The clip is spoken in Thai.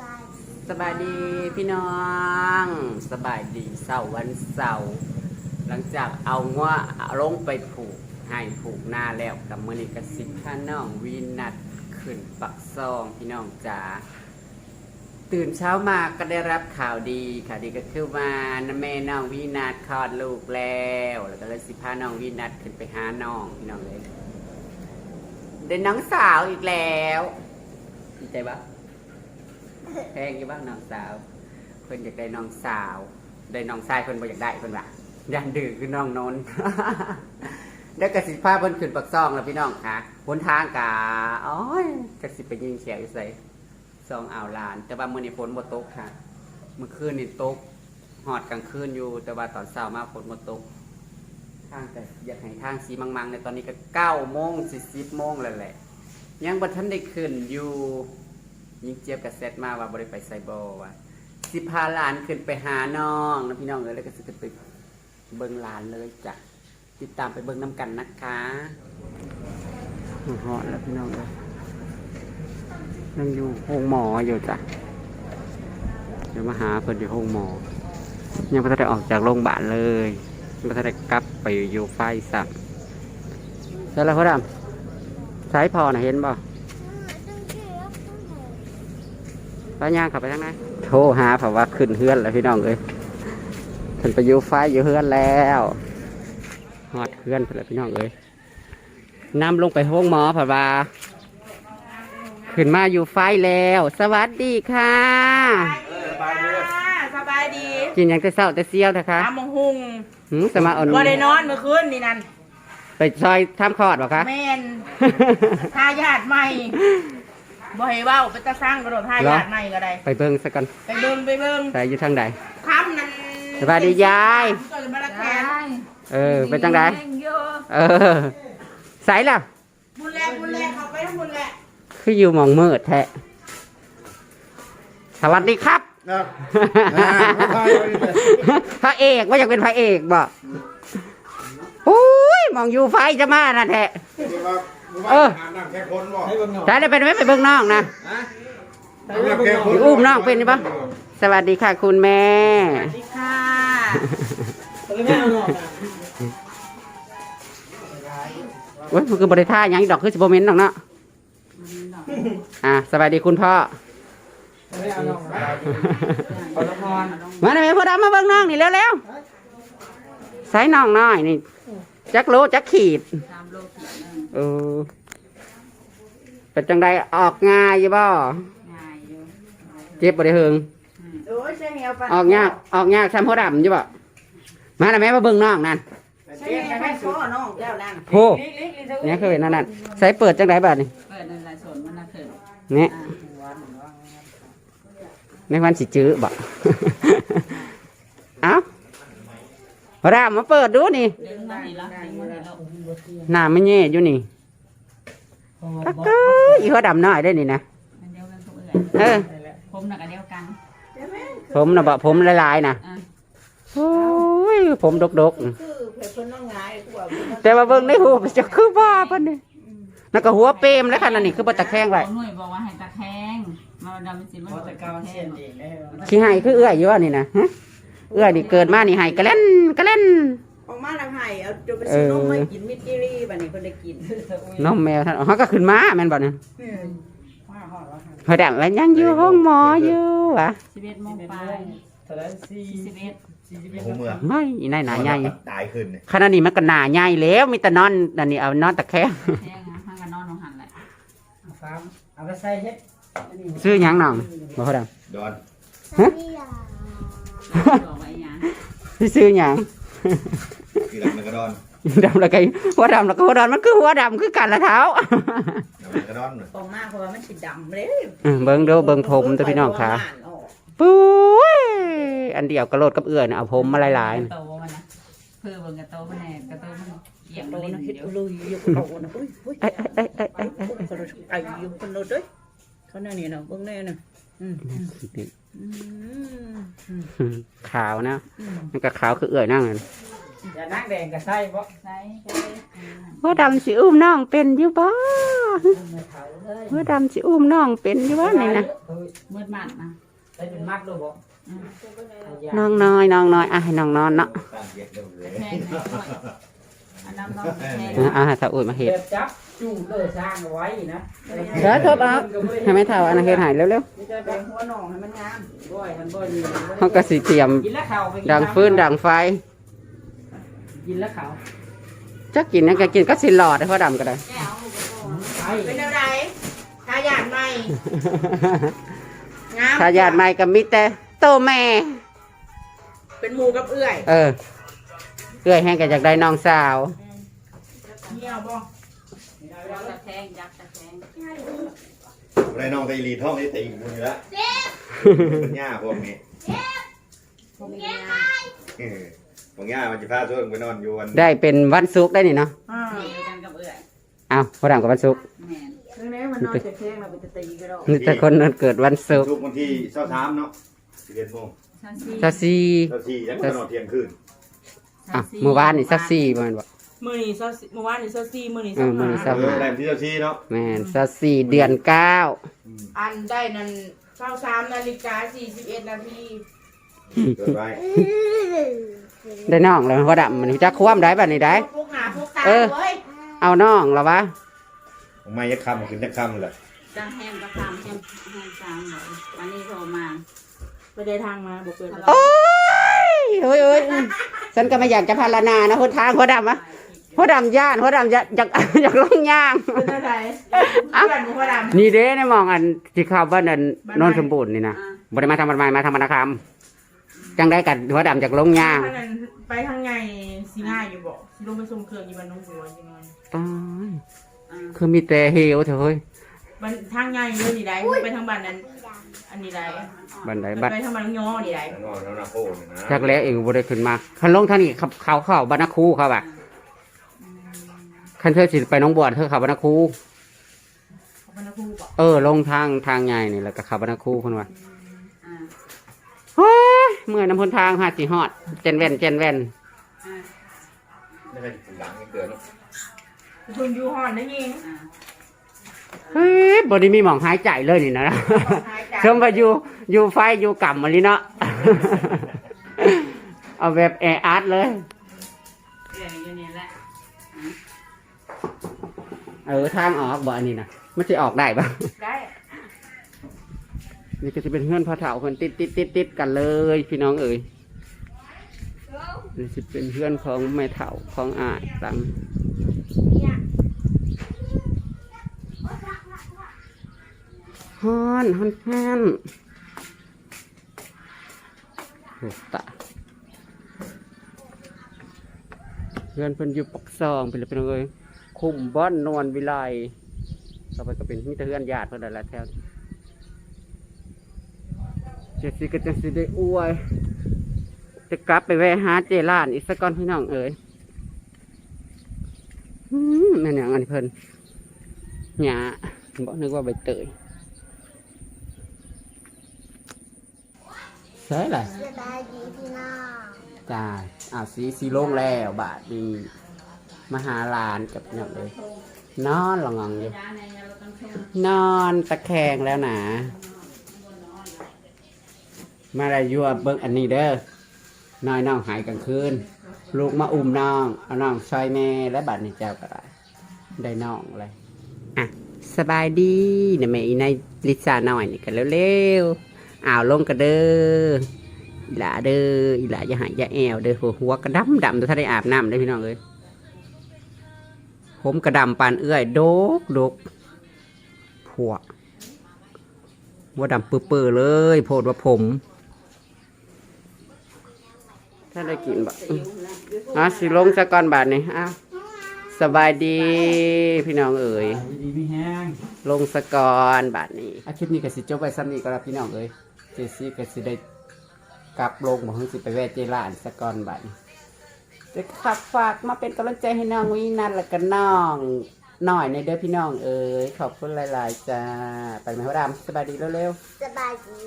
บายสบายดีพี่น้อง สบายดีเสาร์วันเสาร์หลังจากเอาว่าลงไปผูกให้ผูกหน้าแล้วกับมือนี้กสิบข้าน้องวีนัดขึ้นปักซองพี่น้องจ๋าตื่นเช้ามาก็ได้รับข่าวดีข่าวดีก็คือว่าน้าแม่น้องวีนัดคลอดลูกแล้ว แล้วก็เลยสิพาน้องวีนัดขึ้นไปหาน้องพี่น้องเลยได้น้องสาวอีกแล้วดีใจปะ แพงอยู่บ้างน้องสาวเพิ่นอยากได้น้องสาว ได้น้องชายเพิ่นบ่อยากได้เพิ่นว่ายันดื้อคือน้องนนท์ได้กระสิพาเพิ่นขึ้นปักซองแล้วพี่น้องค่ะบนทางกาโอ้ยกระสิไปยิงเสียอยู่ใส่ซองอ่าวลาน แต่ว่ามื้อนี้ฝนบ่ตกค่ะ เมื่อคืนนี่ตกหอดกลางคืนอยู่ แต่ว่าตอนเช้ามาฝนบ่ตกทางแต่อยากให้ทางสีมังๆในตอนนี้ก็9โมง10โมงแล้วแหละ ยังบ่ทันได้ขึ้นอยู่ ยิ่งเจี๊ยบกับเซตมาว่าบริไปไซบอว่าสิพาหลานขึ้นไปหาน้องนะพี่น้องเลยแล้วก็สิขึ้นไปเบิ้งหลานเลยจ้ะติดตามไปเบิ้งน้ำกันนะคะหอดแล้วพี่น้องเลยยังอยู่ห้องหมออยู่จ้ะเดี๋ยวมาหาเพิ่นอยู่ห้องหมอ ยังไม่ทันได้ออกจากโรงพยาบาลเลยไม่ทันได้กลับไปอยู่ไฟสักใช่แล้วเขาดำสายพอนะเห็นบ่ ต้องเชื่อต้องเห็นป้าย่างขับไปทางไหนโทรหาเพราะว่าขึ้นเฮือนแล้วพี่น้องเอ้ยถึงไปอยู่ไฟอยู่เฮือนแล้วหอดเฮือนไปแล้วพี่น้องเอ้ยนำลงไปห้องหมอเพราะว่าขึ้นมาอยู่ไฟแล้ว สวัสดีค่ะ สบายดีสบายดีกินหยังแต่เศร้าแต่เซียวนะคะน้ำมงหุงหืมสมาอ่อนบ่ได้นอนเมื่อคืนนี่นั่นไปซอยทำคลอดเหรอคะ แม่นทายาทใหม่ บ่ให้เว้าไปตะสร้างกระโดดทายาทใหม่ก็ได้ ไปเบิ้งสักกันไปเบิ่งไปเบิ่งใส่อยู่ทางใดคำนั้นสบายดียาย ก็จะมาละแคนเออ เป็นจังไดเออใส่แล้วบุญแรกบุญแรกเขาไปทั้งบุญแรกคืออยู่หมองมืดแท้สวัสดีครับนะอ่าไม่ใช่ไม่ใช่พระเอกว่าอยากเป็นพระเอกบ่โอ้ยมองอยู่ไฟจะมาน่ะแท้ที่ว่าหมู่ เอบ้าอนหาน้ำแค่คนบ่ใช่ได้เป็นไหมไปเบิ่งน้องนะน้ำแค่คนอุ้มน้องเป็นปะสวัสดีค่ะคุณแม่ สวัสดีค่ะโอ้ยมันคือบริท่าหยังดอกคือสิบเมนต์ดอกเนาะอะสวัสดีคุณพ่อมาหน่อยแม่พ่อดำมาเบิ่งน้องนี่เร็วๆใส่น้องน้อยนี่จักโลจักขีด เออเป็นจังใดออกง่ายอยู่บ่เจ็บบ่ได้เฮิงโอ้ยเสียเหนียวปะออกยากออกยากซ้ำหัวดำอยู่บ่มาหน่อยแม่มาเบิ่งน้องนั่นเสียเหนียวไม่ซ้อน้องเจ้านั่นโหเนี่ยเคยเห็นนั่นนั่นใส่เปิดจังใดบัดนี่เปิดในรายสนมันน่ะเถิดเนี่ยในวันสิจื้อบ่เอ้าหัวดำมาเปิดดูนี่ ดึงมาดีละดึงมาดีละหน้าไม่แย่อยู่นี่กักเกยอีหัวดำน้อยได้นี่นะมันเดียวกันทุกเอื่อยเออผมน่ะก็เดียวกันผมนะบ่ผมละลายๆนะอะโอ้ยผมดกๆคือเผื่อคนน้องงายกว่าแต่ว่าเบิ่งในหูมันจะคือว่าปะนี่นั่นก็หัวเปรมแล้วค่ะนั่นนี่คือบ่ตะแคงไว้หน่วยบอกว่าให้ตะแคงมาดำสิมันตะแคงขี้ให้คือเอื้อยอยู่ว่านี่นะฮะเอื้อยนี่เกิดมานี่ให้กระเล่นกระเล่น ออกมาแล้วให้เอาจนไปซื้อนมมากินมิตรจิรีบัดนี้เพิ่นได้กินน้องแมวท่านอ๋อก็ขึ้นมาแม่นบ่เนี่ยพอดำว่ายังอยู่ห้องหมออยู่วะสิบเอ็ดโมงไปสิบเอ็ดโอ้เมืองไม่อีนายหนาใหญ่ตายขึ้นเนี่ยขณะนี้มันก็หนาใหญ่แล้วมีแต่นอนนั่นนี่เอานอนตะแคงแทงนะห้างกันนอนลงหันแหละเอาไปใส่เฮ็ดซื้อหยังน้องบ่พอดดอนสัญญาบอกไว้ยังำพี่ซื้อหยัง กี่หลังกระดอนดำแล้วก็หัวดำแล้วก็หัวดำมันคือหัวดำคือกันละเท้าน้ำกระดอนน่ะออกมาเพราะว่ามันสิดำเลยอืมเบิ่งเด้อเบิ่งผมตัวพี่น้องค่ะปุ้ยอันเดียวกระโดดกับเอื้อยนะเอาผมมาหลายๆนะโตมันนะเพื่อเบิ่งกระโตมันแน่กระโตมันเอียงโดลิ้นนคิดเดี๋ยวลุยอยู่เขานะอุ้ยอุ้ยเอ้ยเอ้ยเอ้ยเอ้ยเอ้ยเอ้ยคนไอ้อยู่คนโน้ตด้วยเขาเนี่ยนี่นะเบิ่งแน่น่ะอืมอืมขาวนะมันก็ขาวคือเอื้อยนั่งเลย อย่านั่งแดงกับไส้บ่ใส่ไปเลยพ่อดำสิอุ้มน้องเป็นอยู่บ่ไม่เท่าเลยพ่อดำสิอุ้มน้องเป็นอยู่บ่นี่นะเฮ้ยมืดมัดนะได้เป็นมัดเลยบ่อืมน้องน้อยน้องน้อยอะให้น้องนอนเนาะตั้งเย็ดเร็วเลยแพงไหนด้วยอันน้ำน้องแพงอะอะให้ตาอุ้ยมาเฮ็ด เก็บจับจูดเลยสร้างเอาไว้นะเดี๋ยวทบเอา ให้แม่เฒ่าอันนั้นเฮ็ดให้เร็วนี่จะแบ่งหัวหนองให้มันงามบ่อยมันบ่อยดีๆเฮาก็สิเตรียมกินแล้วเขาไปกิดังฟืนดังไฟ กินแล้วเขาจักกินหยังก็กินก็สิหลอดให้พ่อดำก็ได้ แก้วลูกโป่งไอ้เป็นอะไรทายาทใหม่งามถ้าญาติใหม่ก็มีแต่โตแม่ เป็นหมูกับเอื้อยเออเอื้อยแห้งก็อยากได้น้องสาวเหี่ยวบ่ยักษ์ตะแคงยักษ์ตะแคงไรน้องไตรีท่องไอ้ตีมือละเป็นหญ้าพวกนี้ ผมมีงา นเออพวกหญ้ามันจะพาช่วงไปนอนอยู่วันได้เป็นวันศุกร์ได้นี่เนาะอ่าเดียวกันกับเอื่อยเอาพ่อดำกับวันศุกร์แม่นเรื่องนี้มันนอนเจ็บเพลงเราไปจะตีก็ได้มีแต่คนนั้นเกิดวันศุกร์ทุกวันที่เช้าสามเนาะสิบเอ็ดโมงชั้นสี่ซาซีเช้าสี่ยังไม่นอนเที่ยงคืนอะเมื่อวานนี่ซาซีประมาณว่า มื้อนี้เช้าเมื่อวานนี้เช้าสี่มื้อนี้เอเช้าอมื้อนี้ห้าเช้า เออแรมที่เช้าสี่เนาะแม่นซาซีเดือนเก้าอืมอันได้นั่นเช้าสามนาฬิกาสี่สิบเอ็ดนาที เกิดไว้ได้น้องแล้วพ่อดำมันจะคว่ำได้บัดนี้ได้ พวกหาพวกตาเออ เว้ยเอาน้องแล้ววะผมไม่ยักคำขึ้นยักคำเลยจังแฮมก็ทำแฮมแฮมจางบอกวันนี้โทรมาไปได้ทางมาบอกเปิดโอ้ยเฮ้ยเฮ้ยฉันก็ไม่อยากจะพารณานะคนทางพ่อดำอะพ่อดำย่านพ่อดำอยากอยากอยากลงย่าง เป็นอะไรเพื่อนพ่อดำนี่เด้ในมองอันที่เขาบ้านนั่นบ้านใหม่นนสมบูรณ์นี่นะบริมาทำมันมาทำมันคำ จังได้กันพ่อดำจากลงย่างไปทางไปทางไงสีง่ายอยู่บอกสิลงไปส่งเครื่องอยู่บ้านน้องบัวยังไงตายอ่าคือมีแต่เฮวเถอะเฮ้ยมันทางไงเลยนี่ได้ไปทางบ้านนั้น อันนี้ได้บันไดบัดไปทางบ้านน้องย้อนี่ได้นอนแล้วนะโอ้เนี่ยนะจักแล้วเองบ่ได้ขึ้นมาคันลงท่างนี้เขาเขาเข้าบรรณคูเขาอะคันเธอสิไปน้องบวชเธอเข้าบรรณคู เขาเป็นนักพูบอกเออ ลงทางทางใหญ่นี่แล้วก็เข้าบรรณคูเพิ่นว่าอ่า เฮ้ย เมื่อยน้ำพ้นทางหาสิฮอดเจนแว่นเจนแว่นอ่าไม่ได้ถึงหลังยังเกิดเนาะคุณยูฮอนได้ยิงอ่าเฮ้ยบ่ได้มีหมองหายใจเลยนี่นะ ชมว่าอยู่อยู่ไฟอยู่กำมาลีเนาะ เอาแบบแออัดเลยเอื่อยอยู่นี่แหละเออทางออกบ่อันนี้นะมันจะออกได้ปะได้ นี่ก็จะเป็นเพื่อนพระเถาคนติดติดติดติดกันเลย พี่น้องเอ๋ยนี่จะเป็นเพื่อนของแม่เถาของอาตังฮอนฮอนฮอนโอ้ตาเพื่อนเพิ่นอยู่ปักซองเป็นเลยเป็นเลยคุมบ้านนวลวิไลต่อไปก็เป็นมิตรเพื่อนญาติเพื่อนนั่นแหละแถว เจดสิก็จะสิได้อวย จะกลับไปแวะหาเจล้านอีกสักก้อนพี่น้องเอ๋ยอืมแม่นอย่างอันเพิ่นหยาบอกนึกว่าใบเตยใช่แหละสบายดีพี่น้องจ้าอ้าวสีสีโล่งแล้วบาทมีมาหาหลานกับเนี่ยเลย นอนหลงงอยู่ร้านในเราต้องชมนอนตะแคงแล้วนะ มาได้ยั่วเบิ้งอันนี้เด้อน้อยน้องหายกลางคืน ลูกมาอุ้มน้องเอาน้องซอยแม่และบัดนี้เจ้าก็ได้ได้น้องเลยอะสบายดีนะแม่อีนายลิซ่าหน่อยนี่กันเร็วๆอ้าวลงกันเด้ออีหลาเด้ออีหลาอย่าหายอย่าแอวเด้อหัวหัวกระดำดำถ้าได้อาบน้ำได้พี่น้องเลยผมกระดำปานเอื้อยโดกโดกผัวว่าดำเปื่อเลย โพดว่าผม ถ้าได้กินบ่อืมอะสิลงสะก่อนบาทนี่อ้าวสบายดีพี่น้องเอ๋ยดีมีแห้งลงสะก่อนบาทนี้อาคลิปนี้ก็สิจบไปซ้ำนี้ก็แล้วพี่น้องเอ๋ยเจซี่ก็สิได้กลับลงบ่เพิ่งสิไปแวะเจร้านสะก่อนบาทนี้จะขับฝากมาเป็นกำลังใจให้น้องวินันและก็น้องหน่อยในเด้อพี่น้องเอ๋ยขอบคุณหลาย ๆ จ้าไปไหมพ่อดำสบายดีเร็วๆสบายดี